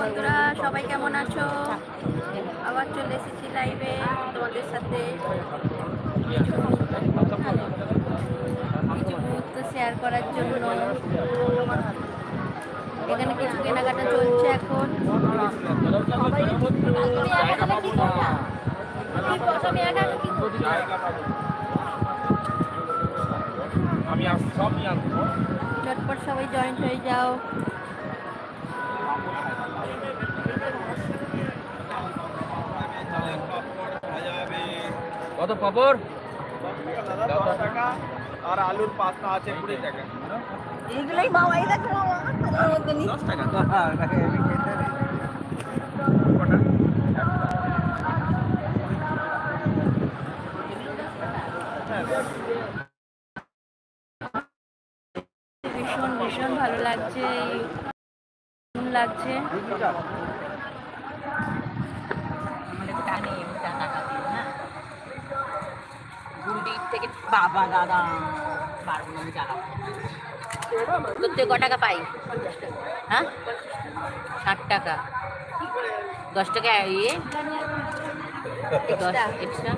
বন্ধুরা সবাই কেমন আছো? আবার চলে এসেছি লাইভে তোমাদের সাথে। কিছু মুহূর্ত শেয়ার করার জন্য। এখানে কিছু কেনাকাটা চলছে এখন। চটপট সবাই জয়েন্ট হয়ে যাও। কত পাপড় দশ টাকা আর আলুর আছে কুড়ি টাকা। বাবা দশ টাকা? ভীষণ ভীষণ ভালো লাগছে লাগছে। থেকে, বাবা, দাদা পারব না আমি চালাবো তোর থেকে ক টাকা পাই? হ্যাঁ? ষাট টাকা। দশ টাকা ইয়ে দশ, এক্সট্রা।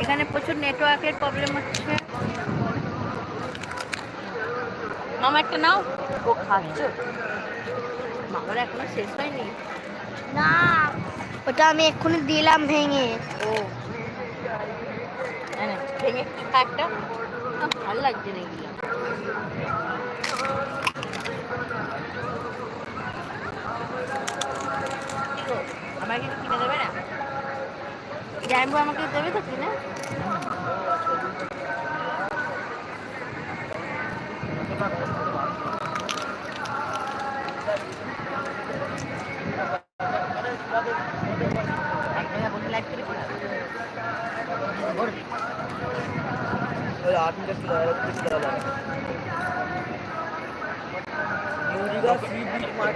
এখানে প্রচুর নেটওয়ার্কের প্রবলেম হচ্ছে। মামা একটা নাও। ও খাচ্ছ। মামার এখনও শেষ হয়নি। না ওটা আমি এক্ষুনি দিলাম ভেঙে। ও। ভেঙে একটা। ভালো লাগছে না আমাকে কিছু কিনে দেবে না জানব আমাকে দেবে তো কিনা বসে লাইভ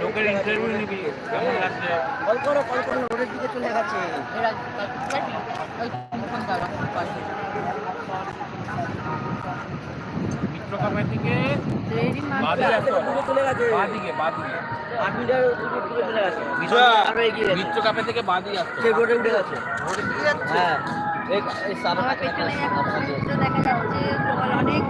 লোকের ইন্টারভিউ নিবি কেমন লাগছে? কল করো কল করো রোডের দিকে চলে গেছে। এরা ওই ফোন দাও মিত্র কাপের দিকে রেডি বাদিকে আসতে হবে। দূরে চলে গেছে। বাদিকে বাদিকে আট মিটার দূরে দূরে চলে গেছে। আরও এগিয়ে গেছে। থেকে আসতে রোডে উঠে গেছে। হ্যাঁ। এই সারা দেখা যাচ্ছে অনেক।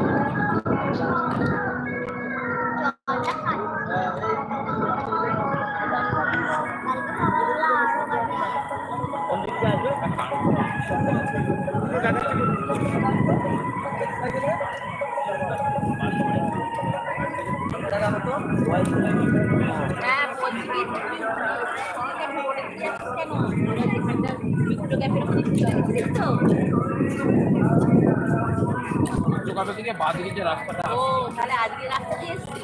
থেকে বাদিকে যে রাস্তাটা ও তাহলে আজকে রাস্তা দিয়ে এসছি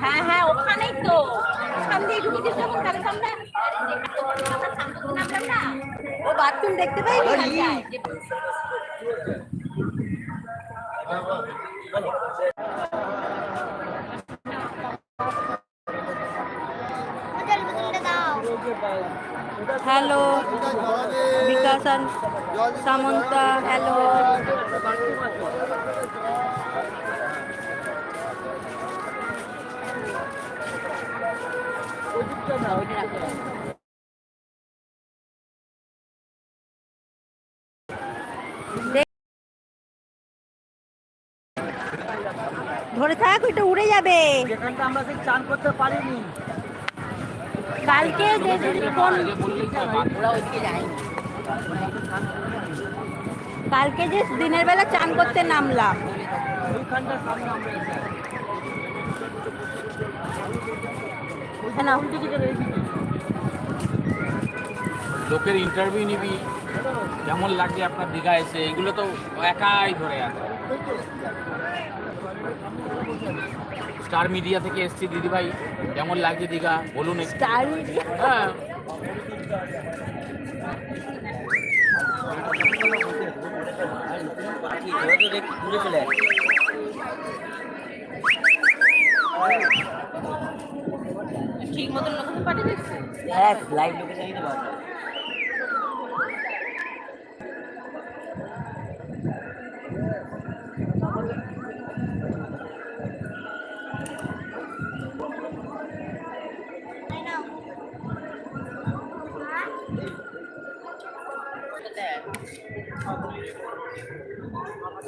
হ্যাঁ হ্যাঁ ওখানেই তো। ওখান দিয়ে ঢুকে যখন তাহলে আমরা আমরা নামলাম না ও বাথরুম দেখতে পাইনি হ্যালো বিকাশ সামন্তা হ্যালো ধরে থাক ওইটা উড়ে যাবে। আমরা সেই চান করতে পারিনি। কালকে কালকে যে দিনের বেলা চান করতে নামলাম। না লোকের ইন্টারভিউ নিবি কেমন লাগছে আপনার দীঘা এসে? এগুলো তো একাই ধরে আছে। স্টার মিডিয়া থেকে এসছি দিদিভাই। কেমন লাগছে দীঘা? বলুন। স্টার হ্যাঁ। ঠিক মতন লোকেশন পাঠিয়ে দিচ্ছে? হ্যাঁ লাইভ লোকেশন দিতে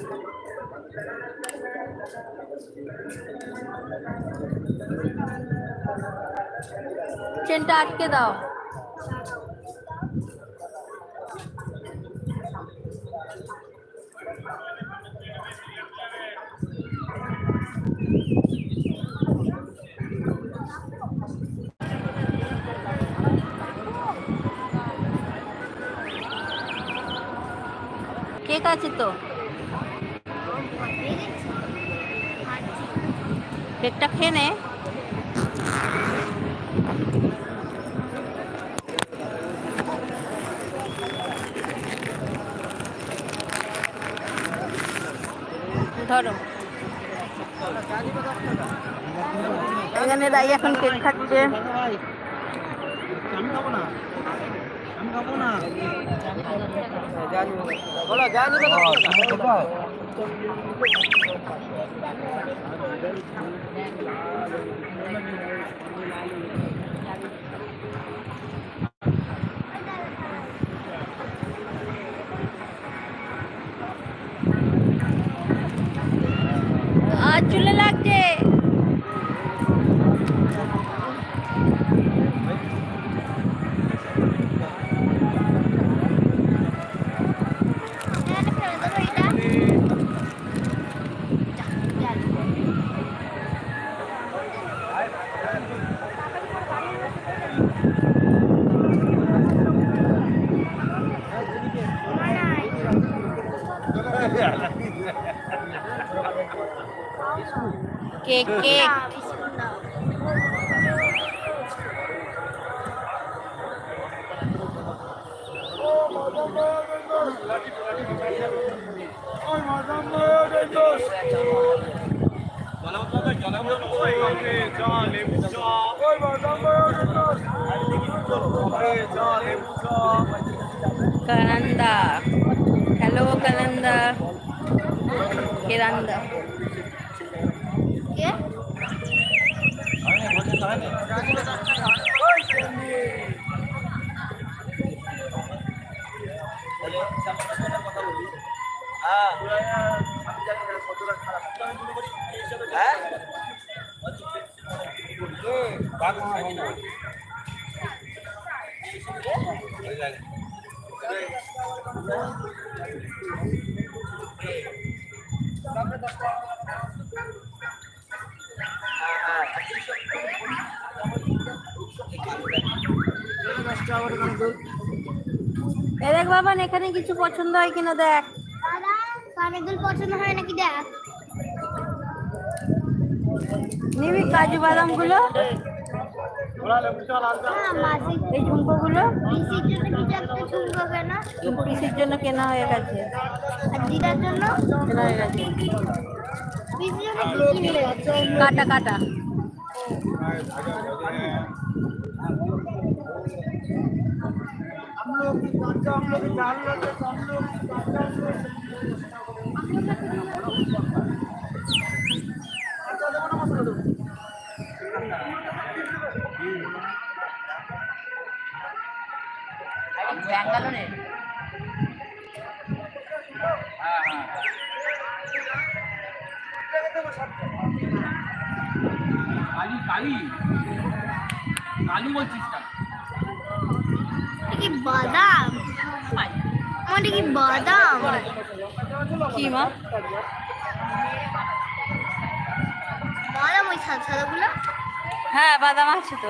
পারব চেনটা আটকে দাও কেক আছে তো কেকটা খেয়ে নে। ধরো। এখানে রাই এখন কেক খাচ্ছে। বলো 中。কানান্দা হ্যালো কানান্দা কেরান্দা দেখ বাবান এখানে কিছু পছন্দ হয় কিনা দেখ। দাদা পছন্দ হয় নাকি দেখ? নিবি কাজু বাদামগুলো এই পিসির জন্য কেন হয়ে গেছে। আর দিদার জন্য? কেনা হয়ে গেছে। কিনলে কাটা কাটা। কালি। কালি বলছিস না এটা কি বাদাম? আমার কি বাদাম? কি মা? বাদাম ওই সাদা সাদাগুলো হ্যাঁ বাদাম আছে তো।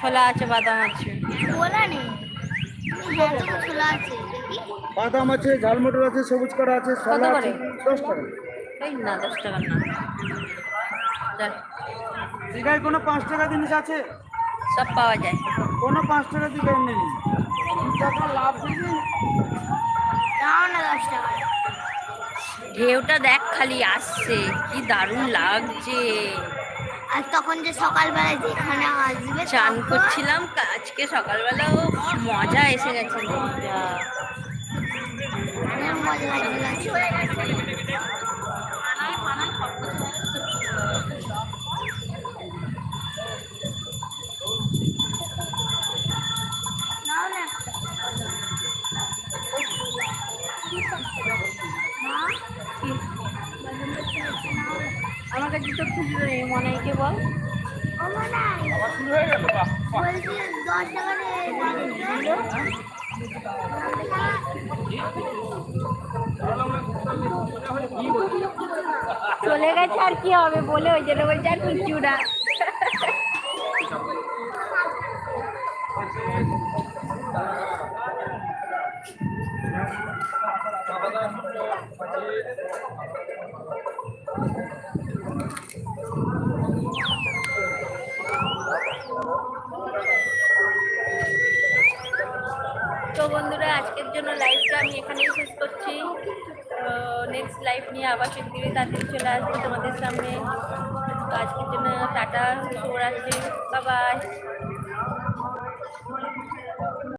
ছোলা আছে বাদাম আছে। বলা নেই? ছোলা আছে বাদাম আছে ঝালমুটর আছে সবুজ করা আছে ছোলা আছে করে? দশ টাকা। এই না দশ টাকার না। দীঘায় কোনো পাঁচ টাকা জিনিস আছে? সব পাওয়া যায়। কোনো পাঁচ টাকা দীঘায় নেই। টাকা লাভ দিবি দাও না দশ টাকা। ঢেউটা দেখ খালি আসছে কি দারুণ লাগছে। আর তখন যে সকালবেলায় যেখানে আসবে চান করছিলাম আজকে সকালবেলাও মজা এসে গেছে। মজা গেছে আর কি হবে বলে ওই জন্য বলছে আর কিচ্ছু না আসব তোমাদের সামনে। তো আজকের জন্য টাটা শুভরাত্রি বাবাই